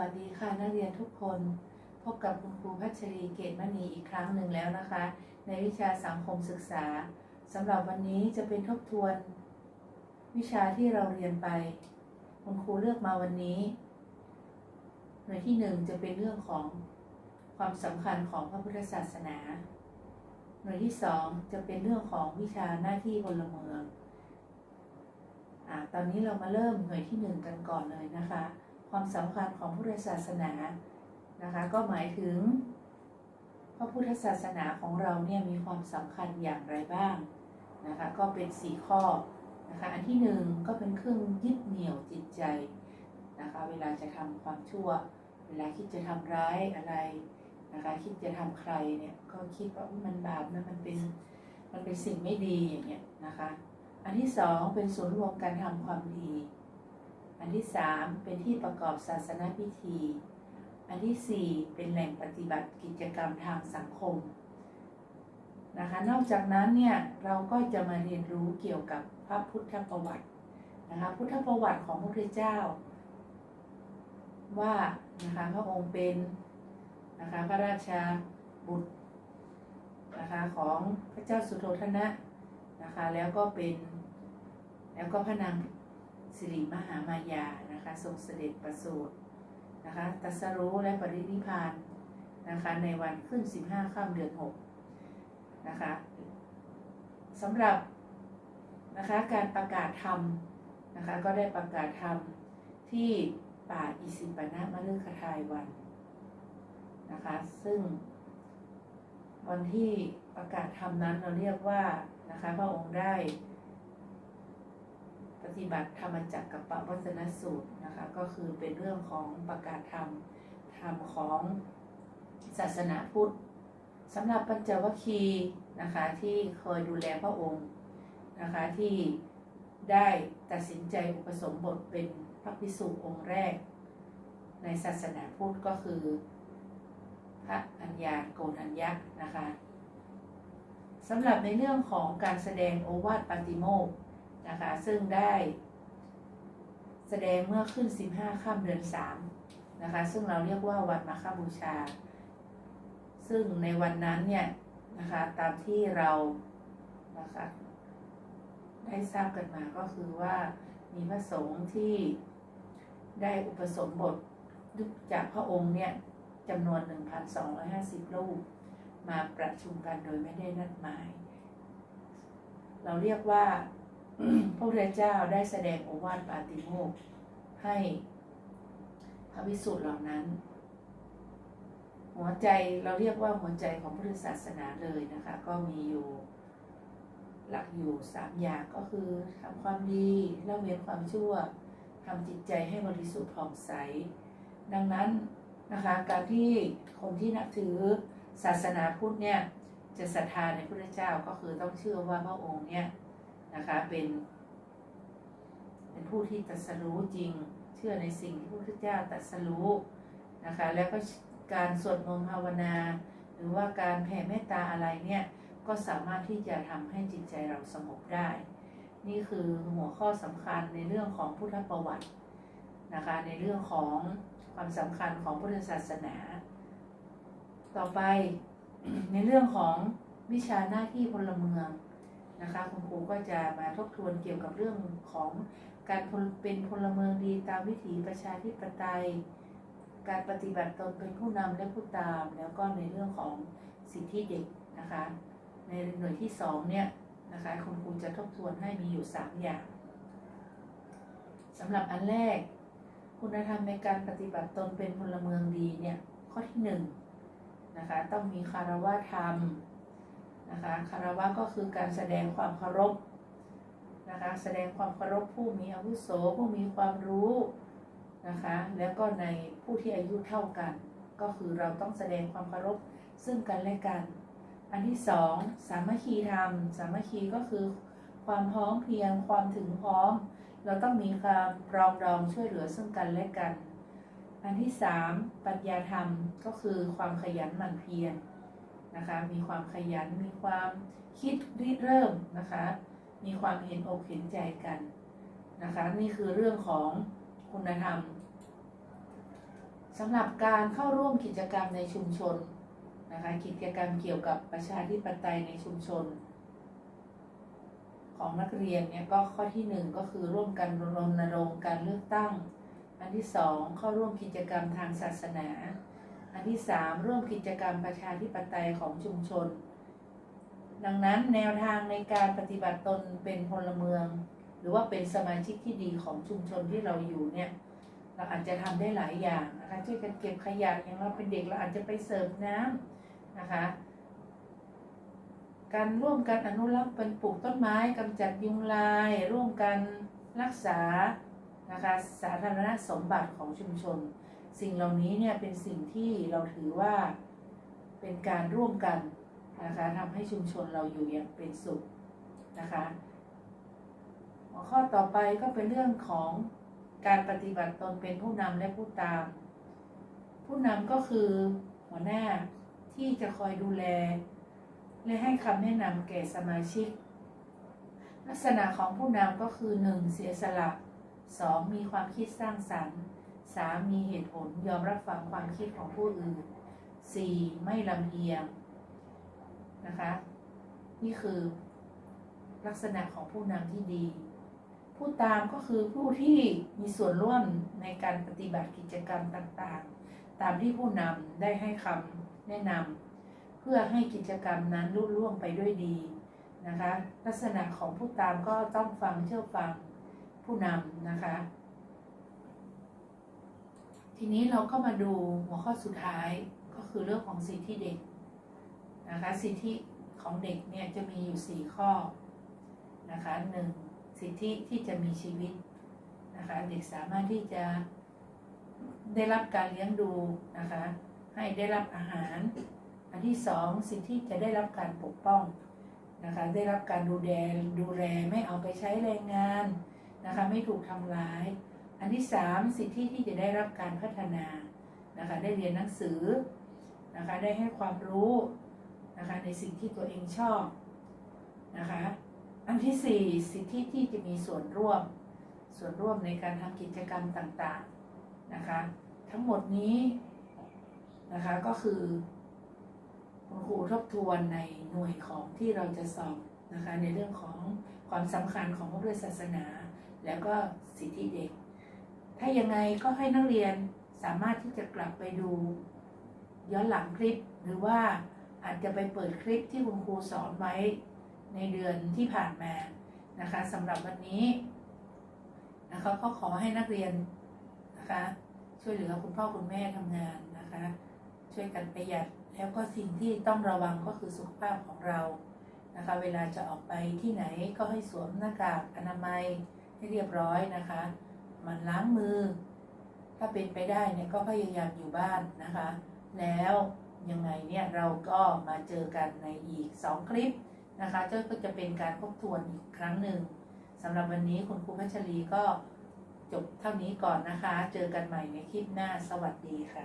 วัสดีค่ะนักเรียนทุกคน พบกับคุณครูพัชรีเกตมณีอีกครั้งหนึ่งแล้วนะคะ ในวิชาสังคมศึกษาสำหรับวันนี้จะเป็นทบทวน วิชาที่เราเรียนไป คุณครูเลือกมาวันนี้หน่วยที่หนึ่งจะเป็นเรื่องของความสำคัญของพระพุทธศาสนา หน่วยที่สองจะเป็นเรื่องของวิชาหน้าที่พลเมืองอ่าตอนนี้เรามาเริ่มหน่วยที่หนึ่งกันก่อนเลยนะคะ ความสำคัญของพุทธศาสนานะคะ ก็หมายถึง พระพุทธศาสนาของเราเนี่ยมีความสำคัญอย่างไรบ้างนะคะก็เป็นสี่ข้อนะคะอันที่หนึ่งก็เป็นเครื่องยึดเหนี่ยวจิตใจนะคะเวลาจะทำความชั่ว เวลาคิดจะทำร้ายอะไรนะคะคิดจะทำใครเนี่ยก็คิดว่ามันบาปนะมันเป็นมันเป็นสิ่งไม่ดีอย่างเงี้ยนะคะ อันที่สองเป็นศูนย์รวมการทำความดี อันที่สามเป็นที่ประกอบศาสนพิธี อันที่สี่เป็นแหล่งปฏิบัติกิจกรรมทางสังคมนะคะ นอกจากนั้นเนี่ยเราก็จะมาเรียนรู้เกี่ยวกับพระพุทธประวัตินะคะพุทธประวัติของพระพุทธเจ้า ว่านะคะพระองค์เป็นนะคะพระราชาบุตรนะคะของพระเจ้าสุโธทนะนะคะแล้วก็เป็นแล้วก็พระนาง สิริมหามายานะคะทรงเสด็จประสูตินะคะตัสรู้และปรินิพานนะคะในวันขึ้น 15ค่ำเดือน6นะคะสำหรับนะคะการประกาศธรรมนะคะก็ได้ประกาศธรรมที่ป่าอิสิปนะมฤคทายวันนะคะซึ่งวันที่ประกาศธรรมนั้นเราเรียกว่านะคะพระองค์ได้ ปฏิบัติธรรมจักรกับปวัฒนสูตรนะคะก็คือเป็นเรื่องของประกาศธรรมธรรมของศาสนาพุทธสำหรับปัญจวัคคีย์นะคะที่เคยดูแลพระองค์นะคะที่ได้ตัดสินใจอุปสมบทเป็นพระภิกษุองค์แรก ในศาสนาพุทธก็คือ พระอัญญาโกณัญญะนะคะสำหรับในเรื่องของการแสดงโอวาทปาติโมก นะคะ ซึ่งได้แสดงเมื่อขึ้น 15ค่ำเดือน3นะคะ ซึ่งเราเรียกว่าวันมาฆบูชา ซึ่งในวันนั้นเนี่ยนะคะตามที่เรานะคะได้ทราบกันมาก็คือว่ามีพระสงฆ์ที่ได้อุปสมบทจากพระองค์เนี่ยจำนวน 1,250 รูป มาประชุมกันโดยไม่ได้นัดหมาย เราเรียกว่า พระพุทธเจ้าได้แสดงโอวาทปาติโมกข์ให้พระวิสุทธ์เหล่านั้น หัวใจเราเรียกว่าหัวใจของพุทธศาสนาเลยนะคะ ก็มีอยู่หลักอยู่สามอย่างก็คือทำความดีละเว้นความชั่วทำจิตใจให้บริสุทธิ์ผ่องใส ดังนั้นนะคะการที่คนที่นับถือศาสนาพุทธเนี่ยจะศรัทธาในพระพุทธเจ้าก็คือต้องเชื่อว่าพระองค์เนี่ย นะคะเป็นเป็นผู้ที่ตรัสรู้จริง เชื่อในสิ่งที่พระพุทธเจ้าตรัสรู้นะคะแล้วก็การสวดมนต์ภาวนา หรือว่าการแผ่เมตตาอะไรเนี่ยก็สามารถที่จะทำให้จิตใจเราสงบได้ นี่คือหัวข้อสำคัญในเรื่องของพุทธประวัตินะคะในเรื่องของความสำคัญของพุทธศาสนา ต่อไปในเรื่องของวิชาหน้าที่พลเมือง นะคะคุณครูก็จะมาทบทวนเกี่ยวกับเรื่องของการเป็นพลเมืองดีตามวิถีประชาธิปไตย การปฏิบัติตนเป็นผู้นำและผู้ตาม แล้วก็ในเรื่องของสิทธิเด็กนะคะ ในหน่วยที่สองเนี่ยนะคะคุณครูจะทบทวนให้มีอยู่ 3 อย่างสำหรับอันแรก คุณธรรมในการปฏิบัติตนเป็นพลเมืองดีเนี่ยข้อที่1นนะคะต้องมีคารวะธรรม นะคะคารวะก็คือการแสดงความเคารพนะคะแสดงความเคารพผู้มีอาวุโสผู้มีความรู้นะคะแล้วก็ในผู้ที่อายุเท่ากัน ก็คือเราต้องแสดงความเคารพซึ่งกันและกัน อันที่สองสามัคคีธรรม สามัคคีก็คือความพร้อมเพียงความถึงพร้อม เราต้องมีความปรองดองช่วยเหลือซึ่งกันและกัน อันที่สามปัญญาธรรมก็คือความขยันหมั่นเพียร นะคะ มีความขยัน มีความคิดริเริ่มนะคะ มีความเห็นอกเห็นใจกันนะคะ นี่คือเรื่องของคุณธรรมสำหรับการเข้าร่วมกิจกรรมในชุมชนนะคะ กิจกรรมเกี่ยวกับประชาธิปไตยในชุมชน ของนักเรียนเนี่ยก็ข้อที่หนึ่งก็คือร่วมกันรณรงค์การเลือกตั้ง อันที่สองเข้าร่วมกิจกรรมทางศาสนา อันที่สามร่วมกิจกรรมประชาธิปไตยของชุมชน ดังนั้นแนวทางในการปฏิบัติตนเป็นพลเมือง หรือว่าเป็นสมาชิกที่ดีของชุมชนที่เราอยู่เนี่ยเราอาจจะทำได้หลายอย่างนะคะช่วยกันเก็บขยะอย่างเราเป็นเด็กเราอาจจะไปเสิร์ฟน้ำนะคะ การร่วมกันอนุรักษ์เป็นปลูกต้นไม้กำจัดยุงลาย ร่วมกันรักษานะคะสาธารณสมบัติของชุมชน สิ่งเหล่านี้เนี่ยเป็นสิ่งที่เราถือว่าเป็นการร่วมกันนะคะทำให้ชุมชนเราอยู่อย่างเป็นสุขนะคะหัวข้อต่อไปก็เป็นเรื่องของการปฏิบัติตนเป็นผู้นำและผู้ตาม ผู้นำก็คือหัวหน้าที่จะคอยดูแล และให้คำแนะนำแก่สมาชิก ลักษณะของผู้นำก็คือ 1. เสียสละ 2. มีความคิดสร้างสรรค์ 3. มีเหตุผลยอมรับฟังความคิดของผู้อื่น 4. ไม่ลำเอียงนะคะ นี่คือลักษณะของผู้นำที่ดี ผู้ตามก็คือผู้ที่มีส่วนร่วมในการปฏิบัติกิจกรรมต่างๆ ตามที่ผู้นำได้ให้คำแนะนำเพื่อให้กิจกรรมนั้นลุล่วงไปด้วยดีนะคะ ลักษณะของผู้ตามก็ต้องฟังเชื่อฟังผู้นำนะคะ ทีนี้เราก็มาดูหัวข้อสุดท้ายก็คือเรื่องของสิทธิเด็กนะคะสิทธิของเด็กเนี่ยจะมีอยู่ 4 ข้อนะคะหนึ่งสิทธิที่จะมีชีวิตนะคะเด็กสามารถที่จะได้รับการเลี้ยงดูนะคะให้ได้รับอาหาร อันที่สองสิทธิจะได้รับการปกป้องนะคะได้รับการดูแลดูแลไม่เอาไปใช้แรงงานนะคะไม่ถูกทำร้าย อันที่สามสิทธิที่จะได้รับการพัฒนานะคะได้เรียนหนังสือนะคะได้ให้ความรู้นะคะในสิ่งที่ตัวเองชอบนะคะอันที่สี่สิทธิที่จะมีส่วนร่วม ส่วนร่วมในการทำกิจกรรมต่างๆนะคะทั้งหมดนี้นะคะก็คือคุณครูทบทวนในหน่วยของที่เราจะสอบนะคะในเรื่องของความสำคัญของพระพุทธศาสนา แล้วก็สิทธิเด็ก ถ้ายังไงก็ให้นักเรียนสามารถที่จะกลับไปดู ย้อนหลังคลิป หรือว่าอาจจะไปเปิดคลิปที่คุณครูสอนไว้ในเดือนที่ผ่านมานะคะสำหรับวันนี้นะคะก็ขอให้นักเรียนนะคะช่วยเหลือคุณพ่อคุณแม่ทำงานนะคะช่วยกันประหยัดแล้วก็สิ่งที่ต้องระวังก็คือสุขภาพของเรานะคะเวลาจะออกไปที่ไหนก็ให้สวมหน้ากากอนามัยให้เรียบร้อยนะคะ มันล้างมือ ถ้าเป็นไปได้เนี่ยก็พยายามอยู่บ้านนะคะ แล้วยังไงเนี่ยเราก็มาเจอกันในอีก 2 คลิปนะคะก็จะเป็นการทบทวนอีกครั้งหนึ่งสำหรับวันนี้คุณครูพัชรีก็จบเท่านี้ก่อนนะคะ เจอกันใหม่ในคลิปหน้าสวัสดีค่ะ